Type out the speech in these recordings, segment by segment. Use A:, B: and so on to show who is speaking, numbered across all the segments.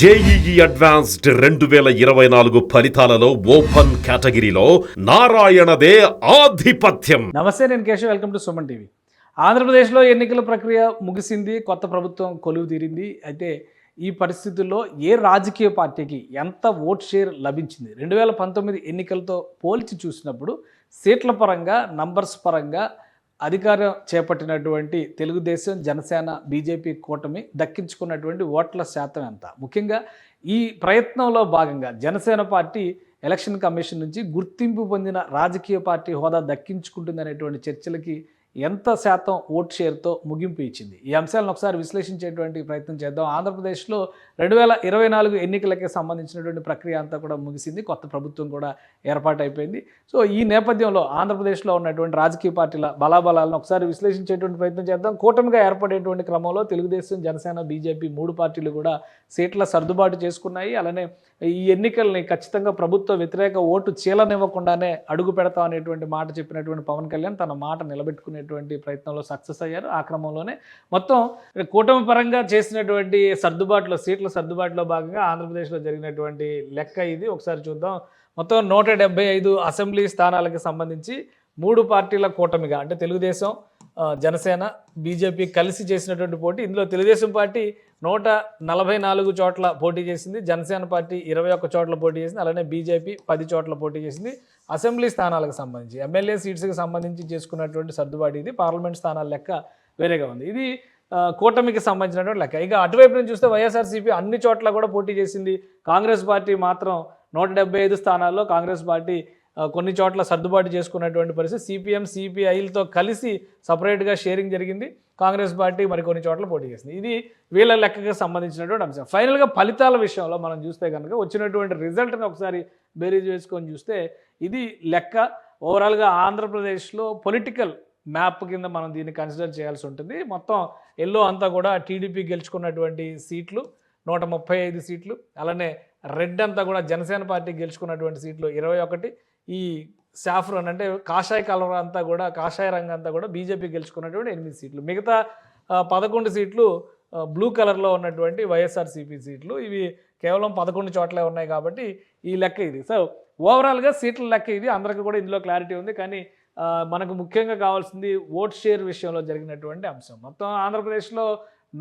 A: JEE advanced రెండు వేల ఇరవై నాలుగు ఫలితాలలో ఓపెన్ కేటగిరీలో నారాయణదే ఆధిపత్యం.
B: నమస్తే నేను Keshav. Welcome to Suman TV. ఆంధ్రప్రదేశ్లో ఎన్నికల ప్రక్రియ ముగిసింది కొత్త ప్రభుత్వం కొలువు తీరింది. అయితే ఈ పరిస్థితుల్లో ఏ రాజకీయ పార్టీకి ఎంత ఓట్ షేర్ లభించింది? రెండు వేల పంతొమ్మిది ఎన్నికలతో పోల్చి చూసినప్పుడు సీట్ల పరంగా నంబర్స్ పరంగా అధికారం చేపట్టినటువంటి తెలుగుదేశం జనసేన బీజేపీ కూటమి దక్కించుకున్నటువంటి ఓట్ల శాతం ఎంత? ముఖ్యంగా ఈ ప్రయత్నంలో భాగంగా జనసేన పార్టీ ఎలక్షన్ కమిషన్ నుంచి గుర్తింపు పొందిన రాజకీయ పార్టీ హోదా దక్కించుకుంటుందనేటువంటి చర్చలకి ఎంత శాతం ఓట్ షేర్తో ముగింపు ఇచ్చింది? ఈ అంశాలను ఒకసారి విశ్లేషించేటువంటి ప్రయత్నం చేద్దాం. ఆంధ్రప్రదేశ్లో రెండు వేల ఇరవై నాలుగు ఎన్నికలకి సంబంధించినటువంటి ప్రక్రియ అంతా కూడా ముగిసింది. కొత్త ప్రభుత్వం కూడా ఏర్పాటైపోయింది. సో ఈ నేపథ్యంలో ఆంధ్రప్రదేశ్లో ఉన్నటువంటి రాజకీయ పార్టీల బలాబలాలను ఒకసారి విశ్లేషించేటువంటి ప్రయత్నం చేద్దాం. కూటమిగా ఏర్పడేటువంటి క్రమంలో తెలుగుదేశం జనసేన బీజేపీ మూడు పార్టీలు కూడా సీట్ల సర్దుబాటు చేసుకున్నాయి. అలానే ఈ ఎన్నికల్ని ఖచ్చితంగా ప్రభుత్వ వ్యతిరేక ఓటు చీలనివ్వకుండానే అడుగు పెడతాం అనేటువంటి మాట చెప్పినటువంటి పవన్ కళ్యాణ్ తన మాట చేసినటువంటి ప్రయత్నంలో సక్సెస్ అయ్యారు. ఆ క్రమంలోనే మొత్తం కూటమి పరంగా చేసినటువంటి సర్దుబాటులో సీట్ల సర్దుబాటులో భాగంగా ఆంధ్రప్రదేశ్లో జరిగినటువంటి లెక్క ఇది. ఒకసారి చూద్దాం. మొత్తం నూట డెబ్బై ఐదు అసెంబ్లీ స్థానాలకు సంబంధించి మూడు పార్టీల కూటమిగా అంటే తెలుగుదేశం జనసేన బీజేపీ కలిసి చేసినటువంటి పోటీ. ఇందులో తెలుగుదేశం పార్టీ నూట నలభై నాలుగు చోట్ల పోటీ చేసింది. జనసేన పార్టీ ఇరవై ఒక్క చోట్ల పోటీ చేసింది. అలానే బీజేపీ పది చోట్ల పోటీ చేసింది. అసెంబ్లీ స్థానాలకు సంబంధించి ఎమ్మెల్యే సీట్స్కి సంబంధించి చేసుకున్నటువంటి సర్దుబాటు ఇది. పార్లమెంట్ స్థానాల లెక్క వేరేగా ఉంది. ఇది కూటమికి సంబంధించినటువంటి లెక్క. ఇక అటువైపు నుంచి చూస్తే వైఎస్ఆర్సీపీ అన్ని చోట్ల కూడా పోటీ చేసింది. కాంగ్రెస్ పార్టీ మాత్రం నూట డెబ్బై ఐదు స్థానాల్లో కాంగ్రెస్ పార్టీ కొన్ని చోట్ల సర్దుబాటు చేసుకున్నటువంటి పరిస్థితి. సిపిఎం సిపిఐలతో కలిసి సపరేట్గా షేరింగ్ జరిగింది. కాంగ్రెస్ పార్టీ మరి కొన్ని చోట్ల పోటీ చేసింది. ఇది వీళ్ళ లెక్కకు సంబంధించినటువంటి అంశం. ఫైనల్గా ఫలితాల విషయంలో మనం చూస్తే కనుక వచ్చినటువంటి రిజల్ట్ని ఒకసారి బేరీజ్ వేసుకొని చూస్తే ఇది లెక్క. ఓవరాల్గా ఆంధ్రప్రదేశ్లో పొలిటికల్ మ్యాప్ కింద మనం దీన్ని కన్సిడర్ చేయాల్సి ఉంటుంది. మొత్తం ఎల్లో అంతా కూడా టీడీపీ గెలుచుకున్నటువంటి సీట్లు నూట ముప్పై ఐదు సీట్లు. అలానే రెడ్ అంతా కూడా జనసేన పార్టీ గెలుచుకున్నటువంటి సీట్లు ఇరవై ఒకటి. ఈ సాఫ్రన్ అంటే కాషాయ కలర్ అంతా కూడా కాషాయ రంగు అంతా కూడా బీజేపీ గెలుచుకున్నటువంటి ఎనిమిది సీట్లు. మిగతా పదకొండు సీట్లు బ్లూ కలర్లో ఉన్నటువంటి వైఎస్ఆర్సీపీ సీట్లు. ఇవి కేవలం పదకొండు చోట్లే ఉన్నాయి కాబట్టి ఈ లెక్క ఇది. సో ఓవరాల్గా సీట్ల లెక్క ఇది. అందరికీ కూడా ఇందులో క్లారిటీ ఉంది. కానీ మనకు ముఖ్యంగా కావాల్సింది ఓట్ షేర్ విషయంలో జరిగినటువంటి అంశం. మొత్తం ఆంధ్రప్రదేశ్లో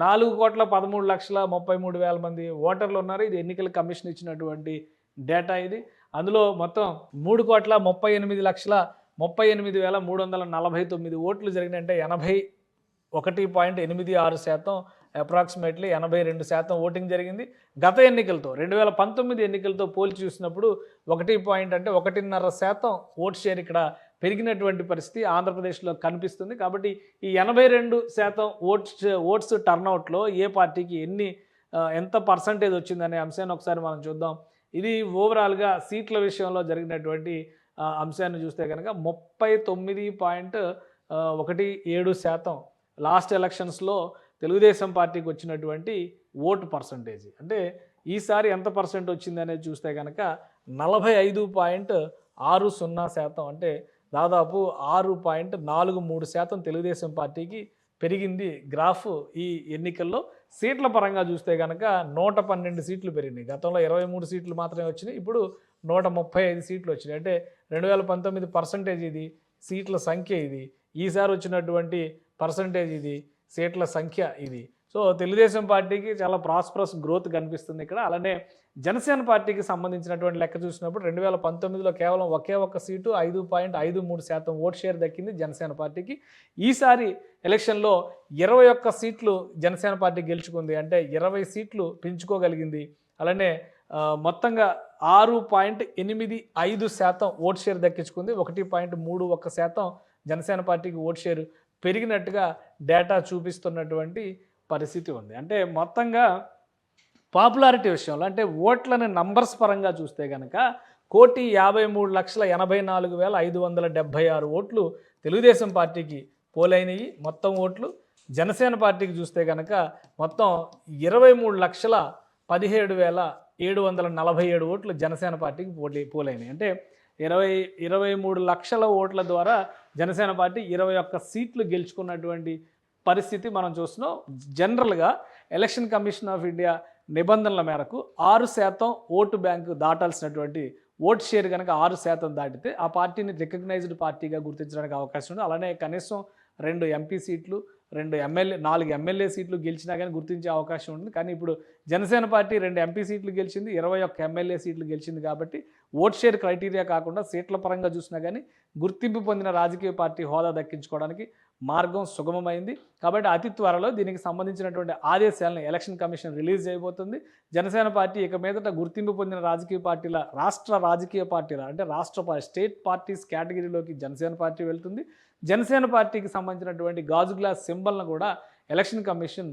B: నాలుగు కోట్ల పదమూడు లక్షల ముప్పై మూడు వేల మంది ఓటర్లు ఉన్నారు. ఇది ఎన్నికల కమిషన్ ఇచ్చినటువంటి డేటా ఇది. అందులో మొత్తం మూడు కోట్ల ముప్పై ఎనిమిది లక్షల ముప్పై ఎనిమిది వేల మూడు వందల నలభై తొమ్మిది ఓట్లు జరిగినంటే ఎనభై ఒకటి పాయింట్ ఎనిమిది ఆరు శాతం అప్రాక్సిమేట్లీ ఎనభై రెండు శాతం ఓటింగ్ జరిగింది. గత ఎన్నికలతో రెండు వేల పంతొమ్మిది ఎన్నికలతో పోల్చి చూసినప్పుడు ఒకటి పాయింట్ అంటే ఒకటిన్నర శాతం ఓట్ షేర్ ఇక్కడ పెరిగినటువంటి పరిస్థితి ఆంధ్రప్రదేశ్లో కనిపిస్తుంది. కాబట్టి ఈ ఎనభై రెండు శాతం ఓట్స్ ఓట్స్ టర్నౌట్లో ఏ పార్టీకి ఎన్ని ఎంత పర్సంటేజ్ వచ్చిందనే అంశాన్ని ఒకసారి మనం చూద్దాం. ఇది ఓవరాల్గా సీట్ల విషయంలో జరిగినటువంటి అంశాన్ని చూస్తే కనుక ముప్పై తొమ్మిది పాయింట్ ఒకటి ఏడు శాతం లాస్ట్ ఎలక్షన్స్లో తెలుగుదేశం పార్టీకి వచ్చినటువంటి ఓటు పర్సంటేజ్. అంటే ఈసారి ఎంత పర్సెంట్ వచ్చిందనేది చూస్తే కనుక నలభై ఐదు పాయింట్ ఆరు సున్నా శాతం. అంటే దాదాపు ఆరు పాయింట్ నాలుగు మూడు శాతం తెలుగుదేశం పార్టీకి పెరిగింది. గ్రాఫ్ ఈ ఎన్నికల్లో సీట్ల పరంగా చూస్తే కనుక నూట పన్నెండు సీట్లు పెరిగినాయి. గతంలో ఇరవై మూడు సీట్లు మాత్రమే వచ్చినాయి. ఇప్పుడు నూట ముప్పై ఐదు సీట్లు వచ్చినాయి. అంటే రెండు వేల పంతొమ్మిది పర్సంటేజ్ ఇది సీట్ల సంఖ్య ఇది. ఈసారి వచ్చినటువంటి పర్సంటేజ్ ఇది సీట్ల సంఖ్య ఇది. సో తెలుగుదేశం పార్టీకి చాలా ప్రాస్పరస్ గ్రోత్ కనిపిస్తుంది ఇక్కడ. అలానే జనసేన పార్టీకి సంబంధించినటువంటి లెక్క చూసినప్పుడు రెండు వేల పంతొమ్మిదిలో కేవలం ఒకే ఒక్క సీటు ఐదు పాయింట్ ఐదు మూడు శాతం ఓట్ షేర్ దక్కింది జనసేన పార్టీకి. ఈసారి ఎలక్షన్లో ఇరవై ఒక్క సీట్లు జనసేన పార్టీ గెలుచుకుంది. అంటే ఇరవై సీట్లు పెంచుకోగలిగింది. అలానే మొత్తంగా ఆరు పాయింట్ ఎనిమిది ఐదు శాతం ఓట్ షేర్ దక్కించుకుంది. ఒకటి పాయింట్ మూడు ఒక్క శాతం జనసేన పార్టీకి ఓట్ షేర్ పెరిగినట్టుగా డేటా చూపిస్తున్నటువంటి పరిస్థితి ఉంది. అంటే మొత్తంగా పాపులారిటీ విషయంలో అంటే ఓట్లని నంబర్స్ పరంగా చూస్తే కనుక కోటి యాభై మూడు లక్షల ఎనభై నాలుగు వేల ఐదు వందల డెబ్భై ఆరు ఓట్లు తెలుగుదేశం పార్టీకి పోలైనవి మొత్తం ఓట్లు జనసేన పార్టీకి చూస్తే కనుక మొత్తం ఇరవై మూడు లక్షల పదిహేడు వేల ఏడు వందల నలభై ఏడు ఓట్లు జనసేన పార్టీకి పోటీ పోలైనవి అంటే ఇరవై ఇరవై మూడు లక్షల ఓట్ల ద్వారా జనసేన పార్టీ ఇరవై ఒక్క సీట్లు గెలుచుకున్నటువంటి పరిస్థితి మనం చూస్తున్నాం. జనరల్గా ఎలక్షన్ కమిషన్ ఆఫ్ ఇండియా నిబంధనల మేరకు ఆరు శాతం ఓటు బ్యాంకు దాటాల్సినటువంటి ఓట్ షేర్ కనుక ఆరు శాతం దాటితే ఆ పార్టీని రికగ్నైజ్డ్ పార్టీగా గుర్తించడానికి అవకాశం ఉంది. అలానే కనీసం రెండు ఎంపీ సీట్లు రెండు ఎమ్మెల్యే నాలుగు ఎమ్మెల్యే సీట్లు గెలిచినా కానీ గుర్తించే అవకాశం ఉంది. కానీ ఇప్పుడు జనసేన పార్టీ రెండు ఎంపీ సీట్లు గెలిచింది ఇరవై ఒక్క ఎమ్మెల్యే సీట్లు గెలిచింది కాబట్టి ఓట్ షేర్ క్రైటీరియా కాకుండా సీట్ల పరంగా చూసినా కానీ గుర్తింపు పొందిన రాజకీయ పార్టీ హోదా దక్కించుకోవడానికి మార్గం సుగమమైంది. కాబట్టి అతి త్వరలో దీనికి సంబంధించినటువంటి ఆదేశాలను ఎలక్షన్ కమిషన్ రిలీజ్ చేయబోతుంది. జనసేన పార్టీ ఇక మీదట గుర్తింపు పొందిన రాజకీయ పార్టీల రాష్ట్ర రాజకీయ పార్టీల అంటే రాష్ట్ర స్టేట్ పార్టీస్ కేటగిరీలోకి జనసేన పార్టీ వెళ్తుంది. జనసేన పార్టీకి సంబంధించినటువంటి గాజు గ్లాస్ సింబల్ను కూడా ఎలక్షన్ కమిషన్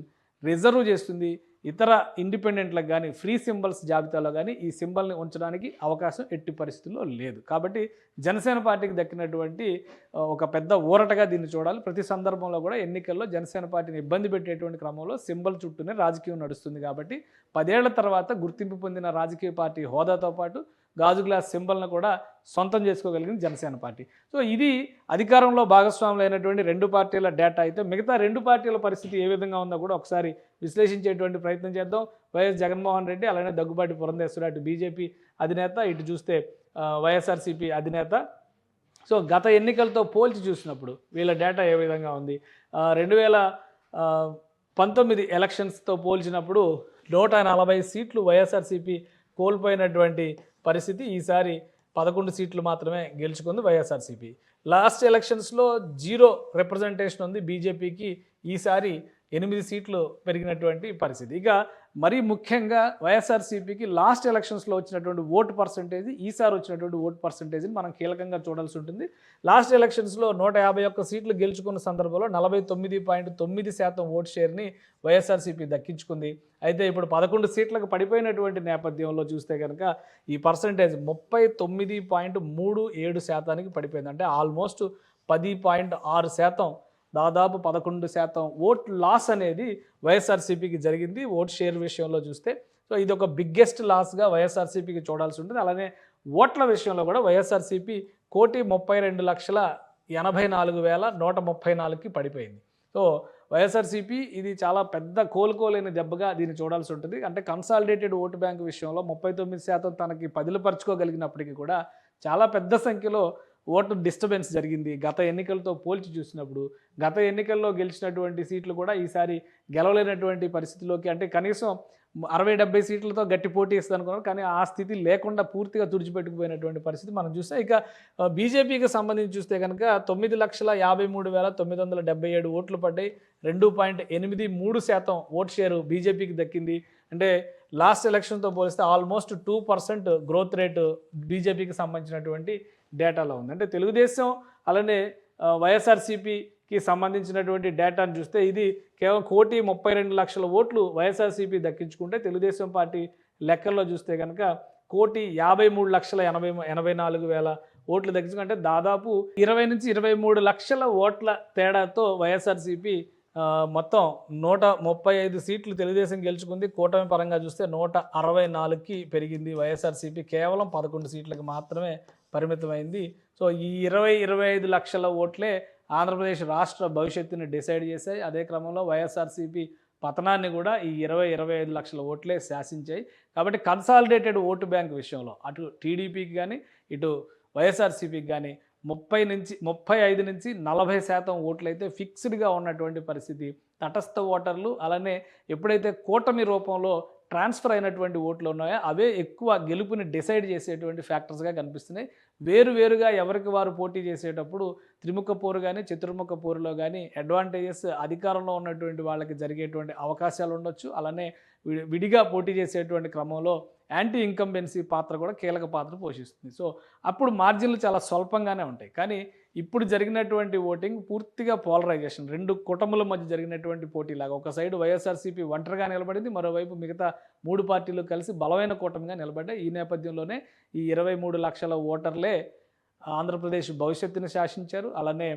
B: రిజర్వ్ చేస్తుంది ఇతర ఇండిపెండెంట్లకు కానీ ఫ్రీ సింబల్స్ జాబితాలో కానీ ఈ సింబల్ని ఉంచడానికి అవకాశం ఎట్టి పరిస్థితుల్లో లేదు. కాబట్టి జనసేన పార్టీకి దక్కినటువంటి ఒక పెద్ద ఊరటగా దీన్ని చూడాలి. ప్రతి సందర్భంలో కూడా ఎన్నికల్లో జనసేన పార్టీని ఇబ్బంది పెట్టేటువంటి క్రమంలో సింబల్ చుట్టూనే రాజకీయం నడుస్తుంది కాబట్టి పదేళ్ళ తర్వాత గుర్తింపు పొందిన రాజకీయ పార్టీ హోదాతో పాటు గాజు గ్లాస్ సింబల్ను కూడా సొంతం చేసుకోగలిగింది జనసేన పార్టీ. సో ఇది అధికారంలో భాగస్వాములు అయినటువంటి రెండు పార్టీల డేటా అయితే మిగతా రెండు పార్టీల పరిస్థితి ఏ విధంగా ఉందో కూడా ఒకసారి విశ్లేషించేటువంటి ప్రయత్నం చేద్దాం. వైఎస్ జగన్మోహన్ రెడ్డి అలానే దగ్గుబాటి పురంధేశ్వర అటు బీజేపీ అధినేత ఇటు చూస్తే వైఎస్ఆర్సీపీ అధినేత. సో గత ఎన్నికలతో పోల్చి చూసినప్పుడు వీళ్ళ డేటా ఏ విధంగా ఉంది? రెండు వేల పంతొమ్మిది ఎలక్షన్స్తో పోల్చినప్పుడు నూట నలభై సీట్లు వైఎస్ఆర్సీపీ కోల్పోయినటువంటి పరిస్థితి ఈసారి పదకొండు సీట్లు మాత్రమే గెలుచుకుంది వైఎస్ఆర్సీపీ. లాస్ట్ ఎలక్షన్స్లో జీరో రిప్రజెంటేషన్ ఉంది బీజేపీకి. ఈసారి ఎనిమిది సీట్లు పెరిగినటువంటి పరిస్థితి. ఇక మరీ ముఖ్యంగా వైఎస్ఆర్సీపీకి లాస్ట్ ఎలక్షన్స్లో వచ్చినటువంటి ఓటు పర్సంటేజ్ ఈసారి వచ్చినటువంటి ఓటు పర్సంటేజ్ని మనం కీలకంగా చూడాల్సి ఉంటుంది. లాస్ట్ ఎలక్షన్స్లో నూట యాభై ఒక్క సీట్లు గెలుచుకున్న సందర్భంలో నలభై తొమ్మిది పాయింట్ తొమ్మిది శాతం ఓటు షేర్ని వైఎస్ఆర్సీపీ దక్కించుకుంది. అయితే ఇప్పుడు పదకొండు సీట్లకు పడిపోయినటువంటి నేపథ్యంలో చూస్తే కనుక ఈ పర్సంటేజ్ ముప్పై తొమ్మిది పాయింట్ మూడు ఏడు శాతానికి పడిపోయింది. అంటే ఆల్మోస్ట్ పది పాయింట్ ఆరు శాతం దాదాపు పదకొండు శాతం ఓట్ లాస్ అనేది వైఎస్ఆర్సీపీకి జరిగింది ఓట్ షేర్ విషయంలో చూస్తే. సో ఇది ఒక బిగ్గెస్ట్ లాస్గా వైఎస్ఆర్సీపీకి చూడాల్సి ఉంటుంది. అలానే ఓట్ల విషయంలో కూడా వైఎస్ఆర్సీపీ కోటి ముప్పై రెండు లక్షల ఎనభై నాలుగు వేల నూట ముప్పై నాలుగుకి పడిపోయింది. సో వైఎస్ఆర్సీపీ ఇది చాలా పెద్ద కోలుకోలేని దెబ్బగా దీన్ని చూడాల్సి ఉంటుంది. అంటే కన్సాలిడేటెడ్ ఓటు బ్యాంక్ విషయంలో ముప్పై తొమ్మిది శాతం తనకి పదిలపరచుకోగలిగినప్పటికీ కూడా చాలా పెద్ద సంఖ్యలో ఓటు డిస్టర్బెన్స్ జరిగింది? గత ఎన్నికలతో పోల్చి చూసినప్పుడు గత ఎన్నికల్లో గెలిచినటువంటి సీట్లు కూడా ఈసారి గెలవలేనటువంటి పరిస్థితిలోకి అంటే కనీసం అరవై డెబ్బై సీట్లతో గట్టి పోటీ ఇస్తుంది అనుకున్నారు కానీ ఆ స్థితి లేకుండా పూర్తిగా తుడిచిపెట్టుకుపోయినటువంటి పరిస్థితి మనం చూస్తే ఇక బీజేపీకి సంబంధించి చూస్తే కనుక తొమ్మిది లక్షల యాభై మూడు వేల తొమ్మిది వందల డెబ్బై ఏడు ఓట్లు పడ్డాయి. రెండు పాయింట్ ఎనిమిది మూడు శాతం ఓట్ షేరు బీజేపీకి దక్కింది. అంటే లాస్ట్ ఎలక్షన్తో పోలిస్తే almost two percent growth rate బీజేపీకి సంబంధించినటువంటి డేటాలో ఉంది. అంటే తెలుగుదేశం అలానే వైఎస్ఆర్సీపీకి సంబంధించినటువంటి డేటాను చూస్తే ఇది కేవలం కోటి ముప్పై రెండు లక్షల ఓట్లు వైఎస్ఆర్సీపీ దక్కించుకుంటే తెలుగుదేశం పార్టీ లెక్కల్లో చూస్తే కనుక కోటి యాభై మూడు లక్షల ఎనభై ఎనభై నాలుగు వేల ఓట్లు దక్కించుకుంటే దాదాపు ఇరవై నుంచి ఇరవై మూడు లక్షల ఓట్ల తేడాతో వైఎస్ఆర్సీపీ మొత్తం నూట ముప్పై ఐదు సీట్లు తెలుగుదేశం గెలుచుకుంది. కూటమి పరంగా చూస్తే నూట అరవై నాలుగుకి పెరిగింది వైఎస్ఆర్సీపీ. కేవలం పదకొండు సీట్లకు మాత్రమే పరిమితమైంది. సో ఈ ఇరవై ఇరవై ఐదు లక్షల ఓట్లే ఆంధ్రప్రదేశ్ రాష్ట్ర భవిష్యత్తుని డిసైడ్ చేశాయి. అదే క్రమంలో వైఎస్ఆర్సీపీ పతనాన్ని కూడా ఈ ఇరవై ఇరవై ఐదు లక్షల ఓట్లే శాసించాయి. కాబట్టి కన్సాలిడేటెడ్ ఓటు బ్యాంక్ విషయంలో అటు టీడీపీకి కానీ ఇటు వైఎస్ఆర్సీపీకి కానీ ముప్పై నుంచి ముప్పై ఐదు నుంచి నలభై శాతం ఓట్లు అయితే ఫిక్స్డ్గా ఉన్నటువంటి పరిస్థితి. తటస్థ ఓటర్లు అలానే ఎప్పుడైతే కూటమి రూపంలో ట్రాన్స్ఫర్ అయినటువంటి ఓట్లు ఉన్నాయో? అవే ఎక్కువ గెలుపుని డిసైడ్ చేసేటువంటి ఫ్యాక్టర్స్గా కనిపిస్తున్నాయి. వేరు వేరుగా ఎవరికి వారు పోటీ చేసేటప్పుడు త్రిముఖ పోరు కానీ చతుర్ముఖ పోరులో కానీ అడ్వాంటేజెస్ అధికారంలో ఉన్నటువంటి వాళ్ళకి జరిగేటువంటి అవకాశాలు ఉండొచ్చు. అలానే విడిగా పోటీ చేసేటువంటి క్రమంలో యాంటీ ఇన్కంబెన్సీ పాత్ర కూడా కీలక పాత్ర పోషిస్తుంది. సో అప్పుడు మార్జిన్లు చాలా స్వల్పంగానే ఉంటాయి. కానీ ఇప్పుడు జరిగినటువంటి ఓటింగ్ పూర్తిగా పోలరైజేషన్. రెండు కుటుంబాల మధ్య జరిగినటువంటి పోటీలాగా ఒక సైడ్ వైఎస్ఆర్సీపీ ఒంటరిగా నిలబడింది మరోవైపు మిగతా మూడు పార్టీలు కలిసి బలమైన కూటమిగా నిలబడ్డాయి. ఈ నేపథ్యంలోనే ఈ ఇరవై మూడు లక్షల ఓటర్లే ఆంధ్రప్రదేశ్ భవిష్యత్తుని శాసించారు. అలానే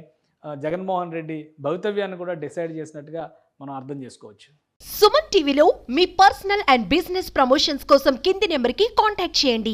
B: జగన్మోహన్ రెడ్డి భవితవ్యాన్ని కూడా డిసైడ్ చేసినట్టుగా మనం అర్థం చేసుకోవచ్చు.
C: సుమన్ టీవీలో మీ పర్సనల్ అండ్ బిజినెస్ ప్రమోషన్స్ కోసం కింది నెంబర్కి కాంటాక్ట్ చేయండి.